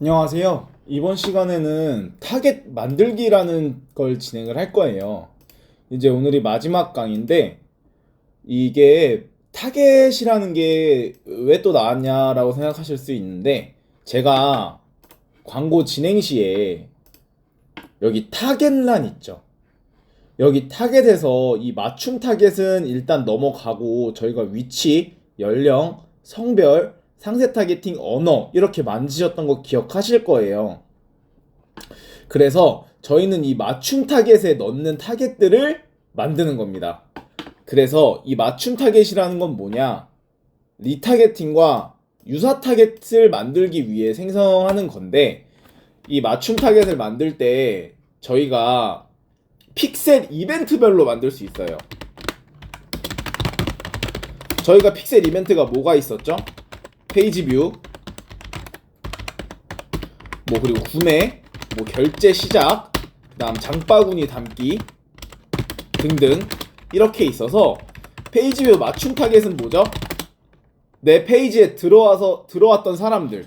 안녕하세요. 이번 시간에는 타겟 만들기라는 걸 진행을 할 거예요. 이제 오늘이 마지막 강인데 이게 타겟이라는 게 왜 또 나왔냐라고 생각하실 수 있는데 제가 광고 진행 시에 여기 타겟란 있죠. 여기 타겟에서 이 맞춤 타겟은 일단 넘어가고 저희가 위치, 연령, 성별, 상세 타겟팅 언어 이렇게 만지셨던 거 기억하실 거예요. 그래서 저희는 이 맞춤 타겟에 넣는 타겟들을 만드는 겁니다. 그래서 이 맞춤 타겟이라는 건 뭐냐? 리타겟팅과 유사 타겟을 만들기 위해 생성하는 건데 이 맞춤 타겟을 만들 때 저희가 픽셀 이벤트별로 만들 수 있어요. 저희가 픽셀 이벤트가 뭐가 있었죠? 페이지 뷰, 뭐 그리고 구매, 뭐 결제 시작, 그다음 장바구니 담기 등등 이렇게 있어서 페이지 뷰 맞춤 타겟은 뭐죠? 내 페이지에 들어와서 들어왔던 사람들,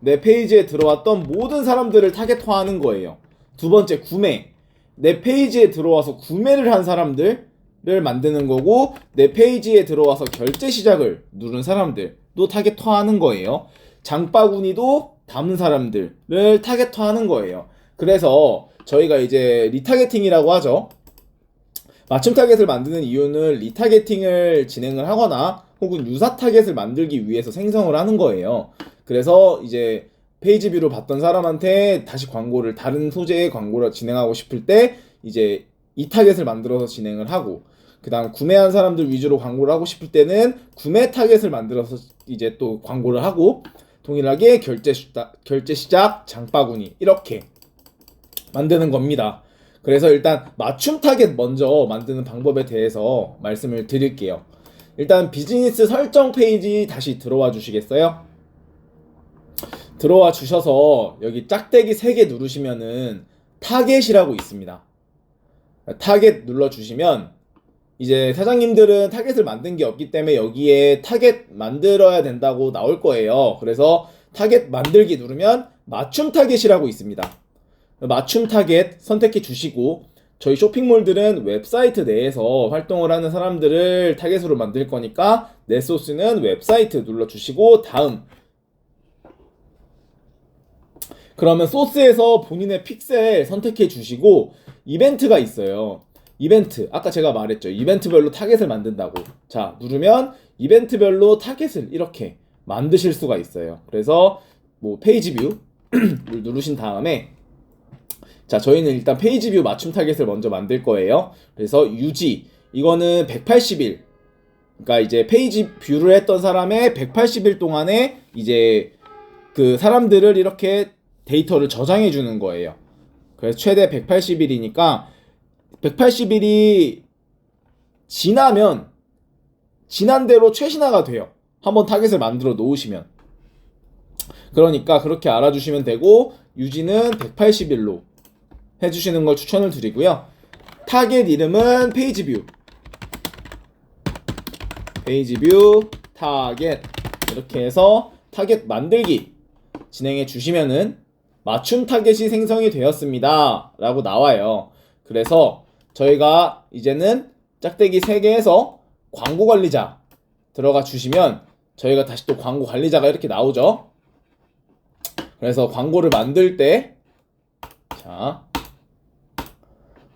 내 페이지에 들어왔던 모든 사람들을 타겟화하는 거예요. 두 번째 구매, 내 페이지에 들어와서 구매를 한 사람들을 만드는 거고 내 페이지에 들어와서 결제 시작을 누른 사람들 도 타겟화하는 거예요. 장바구니도 담은 사람들을 타겟화하는 거예요. 그래서 저희가 이제 리타겟팅이라고 하죠. 맞춤 타겟을 만드는 이유는 리타겟팅을 진행을 하거나 혹은 유사 타겟을 만들기 위해서 생성을 하는 거예요. 그래서 이제 페이지 뷰를 봤던 사람한테 다시 광고를 다른 소재의 광고를 진행하고 싶을 때 이제 이 타겟을 만들어서 진행을 하고 그다음 구매한 사람들 위주로 광고를 하고 싶을 때는 구매 타겟을 만들어서 이제 또 광고를 하고 동일하게 결제 시작, 결제 시작 장바구니 이렇게 만드는 겁니다. 그래서 일단 맞춤 타겟 먼저 만드는 방법에 대해서 말씀을 드릴게요. 일단 비즈니스 설정 페이지 다시 들어와 주시겠어요? 들어와 주셔서 여기 짝대기 3개 누르시면은 타겟이라고 있습니다. 타겟 눌러 주시면 이제 사장님들은 타겟을 만든 게 없기 때문에 여기에 타겟 만들어야 된다고 나올 거예요. 그래서 타겟 만들기 누르면 맞춤 타겟이라고 있습니다. 맞춤 타겟 선택해 주시고 저희 쇼핑몰들은 웹사이트 내에서 활동을 하는 사람들을 타겟으로 만들 거니까 내 소스는 웹사이트 눌러 주시고 다음 그러면 소스에서 본인의 픽셀 선택해 주시고 이벤트가 있어요. 이벤트 아까 제가 말했죠. 이벤트별로 타겟을 만든다고. 자 누르면 이벤트별로 타겟을 이렇게 만드실 수가 있어요. 그래서 뭐 페이지 뷰를 누르신 다음에 자 저희는 일단 페이지 뷰 맞춤 타겟을 먼저 만들 거예요. 그래서 유지 이거는 180일 그러니까 이제 페이지 뷰를 했던 사람의 180일 동안에 이제 그 사람들을 이렇게 데이터를 저장해 주는 거예요. 그래서 최대 180일이니까 180일이 지나면 지난 대로 최신화가 돼요. 한번 타겟을 만들어 놓으시면. 그러니까 그렇게 알아주시면 되고 유지는 180일로 해주시는 걸 추천을 드리고요. 타겟 이름은 페이지 뷰. 페이지 뷰, 타겟. 이렇게 해서 타겟 만들기 진행해 주시면은 맞춤 타겟이 생성이 되었습니다. 라고 나와요. 그래서 저희가 이제는 짝대기 3개에서 광고 관리자 들어가 주시면 저희가 다시 또 광고 관리자가 이렇게 나오죠. 그래서 광고를 만들 때, 자,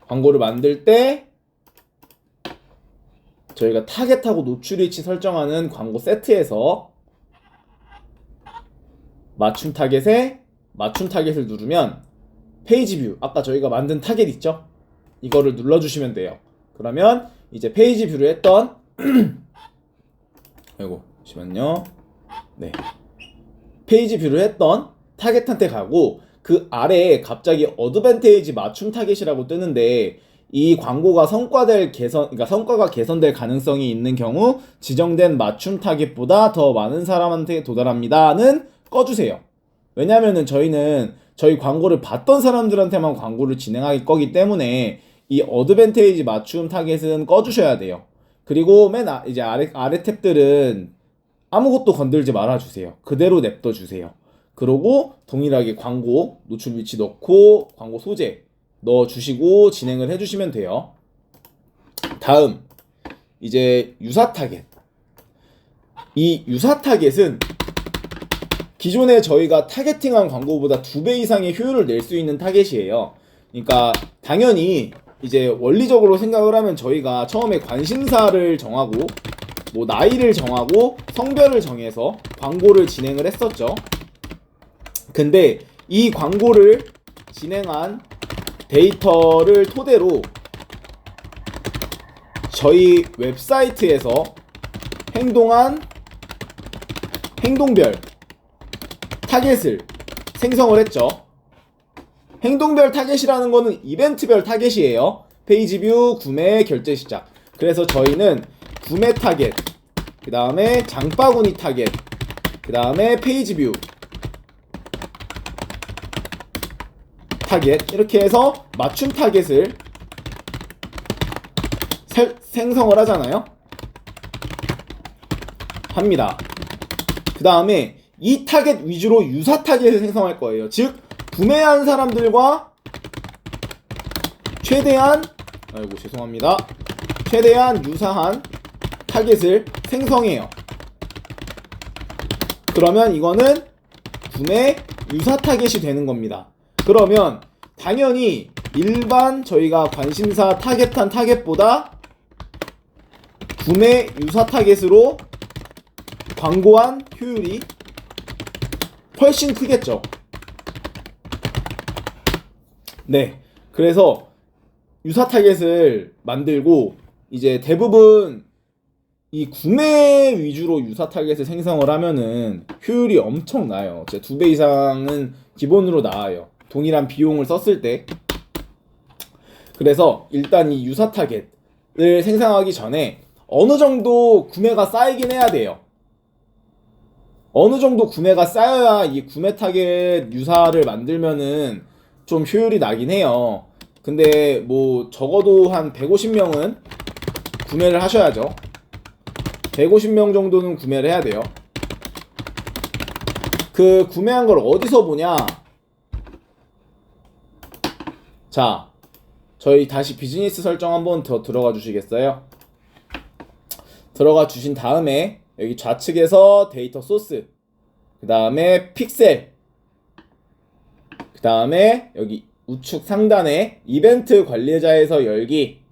광고를 만들 때, 저희가 타겟하고 노출 위치 설정하는 광고 세트에서 맞춤 타겟에 맞춤 타겟을 누르면 페이지 뷰 아까 저희가 만든 타겟 있죠? 이거를 눌러주시면 돼요. 그러면 이제 페이지 뷰를 했던 아이고 잠시만요. 네 페이지 뷰를 했던 타겟한테 가고 그 아래에 갑자기 어드밴테이지 맞춤 타겟이라고 뜨는데 이 광고가 성과될 개선, 그러니까 성과가 개선될 가능성이 있는 경우 지정된 맞춤 타겟보다 더 많은 사람한테 도달합니다는 꺼주세요. 왜냐면은 저희는 저희 광고를 봤던 사람들한테만 광고를 진행할 거기 때문에 이 어드밴테이지 맞춤 타겟은 꺼주셔야 돼요. 그리고 맨 아, 이제 아래 아래 탭들은 아무것도 건들지 말아 주세요. 그대로 냅둬 주세요. 그러고 동일하게 광고 노출 위치 넣고 광고 소재 넣어 주시고 진행을 해 주시면 돼요. 다음 이제 유사 타겟. 이 유사 타겟은 기존에 저희가 타겟팅한 광고보다 두 배 이상의 효율을 낼 수 있는 타겟이에요. 그러니까 당연히 이제 원리적으로 생각을 하면 저희가 처음에 관심사를 정하고 뭐 나이를 정하고 성별을 정해서 광고를 진행을 했었죠. 근데 이 광고를 진행한 데이터를 토대로 저희 웹사이트에서 행동한 행동별 타겟을 생성을 했죠. 행동별 타겟이라는 거는 이벤트별 타겟이에요. 페이지 뷰, 구매, 결제 시작. 그래서 저희는 구매 타겟, 그 다음에 장바구니 타겟, 그 다음에 페이지 뷰 타겟 이렇게 해서 맞춤 타겟을 세- 생성을 하잖아요. 합니다. 그 다음에 이 타겟 위주로 유사 타겟을 생성할 거예요. 즉 구매한 사람들과 최대한 아이고 죄송합니다. 최대한 유사한 타겟을 생성해요. 그러면 이거는 구매 유사 타겟이 되는 겁니다. 그러면 당연히 일반 저희가 관심사 타겟한 타겟보다 구매 유사 타겟으로 광고한 효율이 훨씬 크겠죠. 네. 그래서 유사 타겟을 만들고 이제 대부분 이 구매 위주로 유사 타겟을 생성을 하면은 효율이 엄청 나요. 제 두 배 이상은 기본으로 나와요. 동일한 비용을 썼을 때. 그래서 일단 이 유사 타겟을 생성하기 전에 어느 정도 구매가 쌓이긴 해야 돼요. 어느 정도 구매가 쌓여야 이 구매 타겟 유사를 만들면은 좀 효율이 나긴 해요. 근데 뭐 적어도 한 150명은 구매를 하셔야죠. 150명 정도는 구매를 해야 돼요. 그 구매한 걸 어디서 보냐? 자, 저희 다시 비즈니스 설정 한번 더 들어가 주시겠어요? 들어가 주신 다음에 여기 좌측에서 데이터 소스, 그 다음에 픽셀, 그 다음에 여기 우측 상단에 이벤트 관리자에서 열기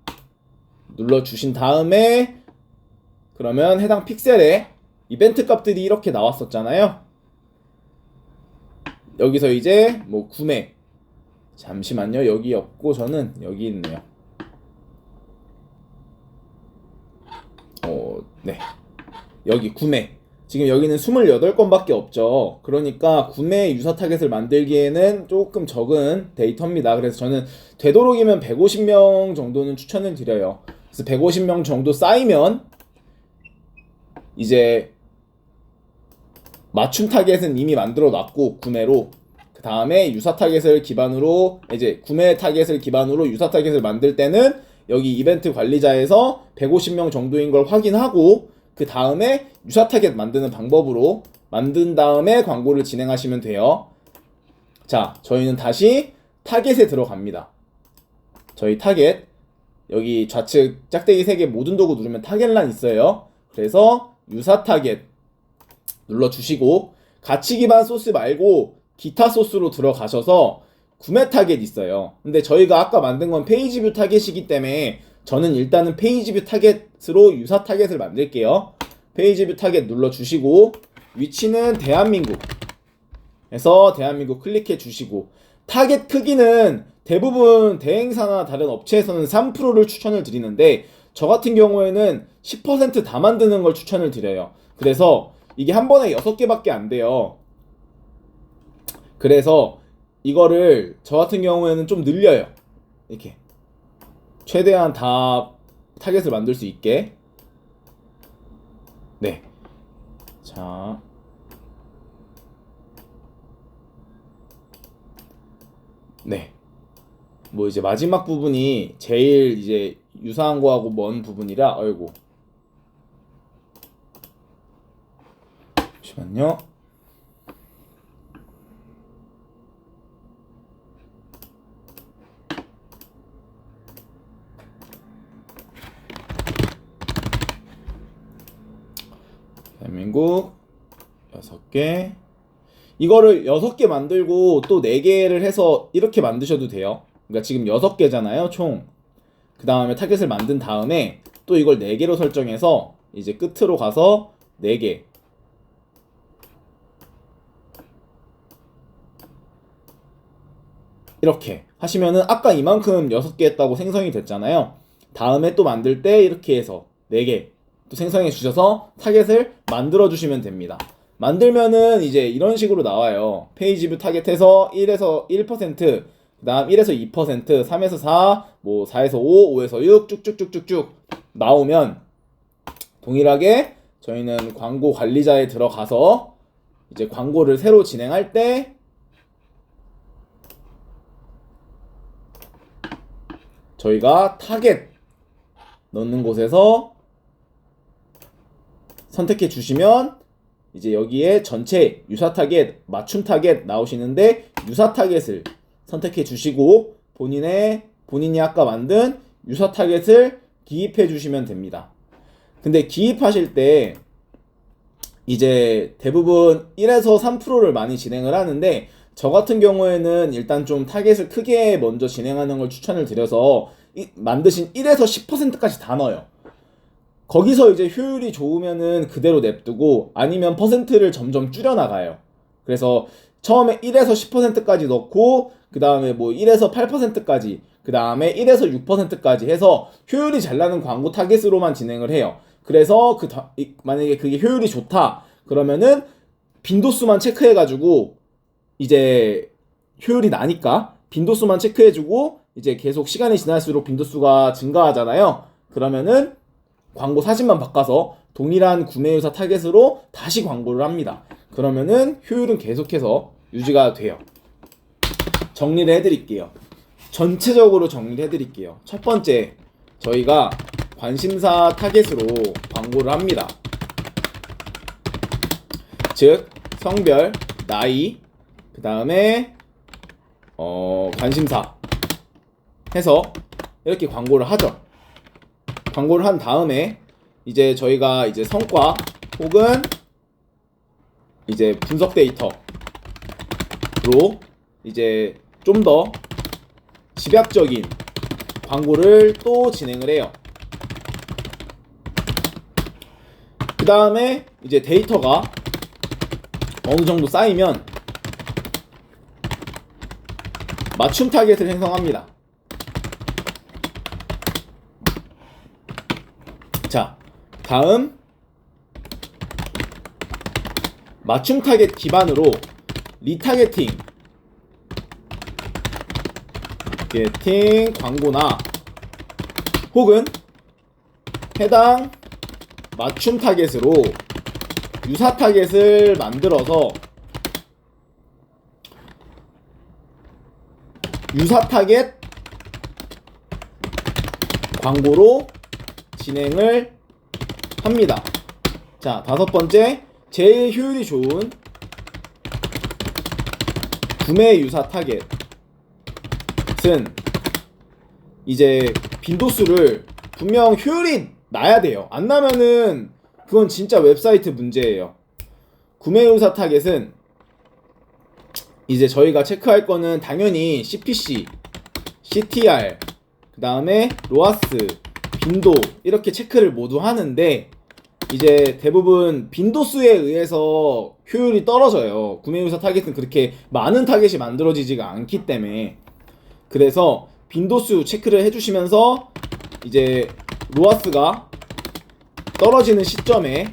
눌러 주신 다음에 그러면 해당 픽셀에 이벤트 값들이 이렇게 나왔었잖아요. 여기서 이제 뭐 구매 잠시만요. 여기 없고 저는 여기 있네요. 어, 네. 여기 구매. 지금 여기는 28건밖에 없죠. 그러니까 구매 유사 타겟을 만들기에는 조금 적은 데이터입니다. 그래서 저는 되도록이면 150명 정도는 추천을 드려요. 그래서 150명 정도 쌓이면 이제 맞춤 타겟은 이미 만들어 놨고 구매로 그 다음에 유사 타겟을 기반으로 이제 구매 타겟을 기반으로 유사 타겟을 만들 때는 여기 이벤트 관리자에서 150명 정도인 걸 확인하고 그 다음에 유사 타겟 만드는 방법으로 만든 다음에 광고를 진행하시면 돼요. 자, 저희는 다시 타겟에 들어갑니다. 저희 타겟 여기 좌측 짝대기 3개 모든 도구 누르면 타겟란 있어요. 그래서 유사 타겟 눌러주시고 가치 기반 소스 말고 기타 소스로 들어가셔서 구매 타겟 있어요. 근데 저희가 아까 만든 건 페이지 뷰 타겟이기 때문에 저는 일단은 페이지 뷰 타겟으로 유사 타겟을 만들게요. 페이지 뷰 타겟 눌러주시고 위치는 대한민국 에서 대한민국 클릭해 주시고 타겟 크기는 대부분 대행사나 다른 업체에서는 3%를 추천을 드리는데 저 같은 경우에는 10%다 만드는 걸 추천을 드려요. 그래서 이게 한 번에 6개밖에 안 돼요. 그래서 이거를 저 같은 경우에는 좀 늘려요. 이렇게. 최대한 다 타겟을 만들 수 있게. 네. 자. 네. 뭐 이제 마지막 부분이 제일 이제 유사한 거하고 먼 부분이라 아이고. 잠시만요. 개 이거를 6개 만들고 또 4개를 해서 이렇게 만드셔도 돼요. 그러니까 지금 6개잖아요, 총. 그 다음에 타겟을 만든 다음에 또 이걸 4개로 설정해서 이제 끝으로 가서 4개. 이렇게 하시면은 아까 이만큼 6개 했다고 생성이 됐잖아요. 다음에 또 만들 때 이렇게 해서 4개 또 생성해 주셔서 타겟을 만들어 주시면 됩니다. 만들면은 이제 이런 식으로 나와요. 페이지 뷰 타겟해서 1에서 1%, 그다음 1에서 2%, 3에서 4, 뭐 4에서 5, 5에서 6 쭉쭉쭉쭉쭉 나오면 동일하게 저희는 광고 관리자에 들어가서 이제 광고를 새로 진행할 때 저희가 타겟 넣는 곳에서 선택해 주시면 이제 여기에 전체 유사 타겟, 맞춤 타겟 나오시는데 유사 타겟을 선택해 주시고 본인의 본인이 아까 만든 유사 타겟을 기입해 주시면 됩니다. 근데 기입하실 때 이제 대부분 1에서 3%를 많이 진행을 하는데 저 같은 경우에는 일단 좀 타겟을 크게 먼저 진행하는 걸 추천을 드려서 이- 만드신 1에서 10%까지 다 넣어요. 거기서 이제 효율이 좋으면은 그대로 냅두고 아니면 퍼센트를 점점 줄여나가요. 그래서 처음에 1에서 10%까지 넣고 그 다음에 뭐 1에서 8%까지 그 다음에 1에서 6%까지 해서 효율이 잘 나는 광고 타겟으로만 진행을 해요. 그래서 그 만약에 그게 효율이 좋다 그러면은 빈도수만 체크해가지고 이제 효율이 나니까 빈도수만 체크해주고 이제 계속 시간이 지날수록 빈도수가 증가하잖아요. 그러면은 광고 사진만 바꿔서 동일한 구매유사 타겟으로 다시 광고를 합니다. 그러면은 효율은 계속해서 유지가 돼요. 정리를 해드릴게요. 전체적으로 정리를 해드릴게요. 첫 번째, 저희가 관심사 타겟으로 광고를 합니다. 즉, 성별, 나이, 그 다음에, 어, 관심사 해서 이렇게 광고를 하죠. 광고를 한 다음에 이제 저희가 이제 성과 혹은 이제 분석 데이터로 이제 좀 더 집약적인 광고를 또 진행을 해요. 그 다음에 이제 데이터가 어느 정도 쌓이면 맞춤 타겟을 생성합니다. 자, 다음 맞춤 타겟 기반으로 리타겟팅. 게팅 광고나. 혹은 해당 맞춤 타겟으로 유사 타겟을 만들어서 유사 타겟 광고로 진행을 합니다. 자, 다섯 번째, 제일 효율이 좋은 구매 유사 타겟은 이제 빈도수를 분명 효율이 나야 돼요. 안 나면은 그건 진짜 웹사이트 문제예요. 구매 유사 타겟은 이제 저희가 체크할 거는 당연히 CPC, CTR, 그 다음에 로아스, 빈도 이렇게 체크를 모두 하는데 이제 대부분 빈도수에 의해서 효율이 떨어져요. 구매 유사 타겟은 그렇게 많은 타겟이 만들어지지가 않기 때문에 그래서 빈도수 체크를 해주시면서 이제 로아스가 떨어지는 시점에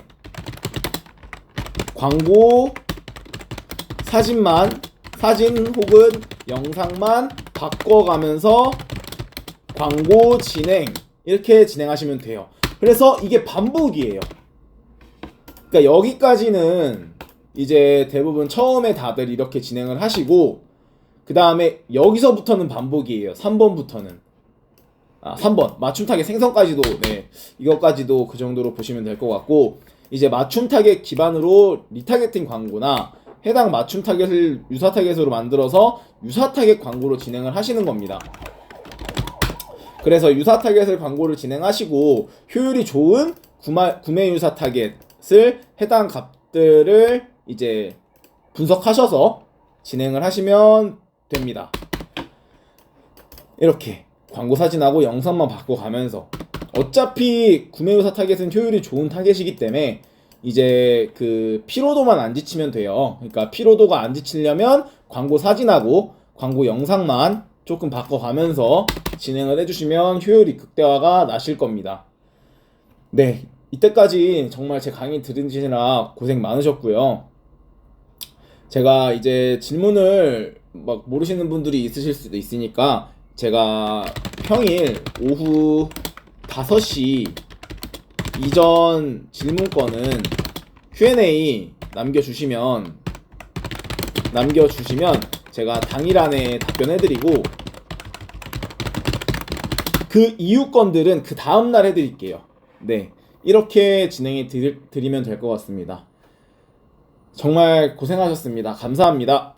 광고 사진만 사진 혹은 영상만 바꿔가면서 광고 진행 이렇게 진행하시면 돼요. 그래서 이게 반복이에요. 그러니까 여기까지는 이제 대부분 처음에 다들 이렇게 진행을 하시고 그 다음에 여기서부터는 반복이에요. 3번부터는 아 3번 맞춤 타겟 생성까지도 네 이것까지도 그 정도로 보시면 될 것 같고 이제 맞춤 타겟 기반으로 리타겟팅 광고나 해당 맞춤 타겟을 유사 타겟으로 만들어서 유사 타겟 광고로 진행을 하시는 겁니다. 그래서 유사 타겟을 광고를 진행하시고 효율이 좋은 구마, 구매 유사 타겟 을 해당 값들을 이제 분석하셔서 진행을 하시면 됩니다. 이렇게 광고 사진하고 영상만 바꿔가면서 어차피 구매 의사 타겟은 효율이 좋은 타겟이기 때문에 이제 그 피로도만 안 지치면 돼요. 그러니까 피로도가 안 지치려면 광고 사진하고 광고 영상만 조금 바꿔가면서 진행을 해주시면 효율이 극대화가 나실 겁니다. 네, 이때까지 정말 제 강의 들으시느라 고생 많으셨고요. 제가 이제 질문을 막 모르시는 분들이 있으실 수도 있으니까 제가 평일 오후 5시 이전 질문권은 Q&A 남겨주시면 남겨주시면 제가 당일 안에 답변해드리고 그 이후 건들은 그 다음 날 해드릴게요. 네. 이렇게 진행해 드리, 드리면 될 것 같습니다. 정말 고생하셨습니다. 감사합니다.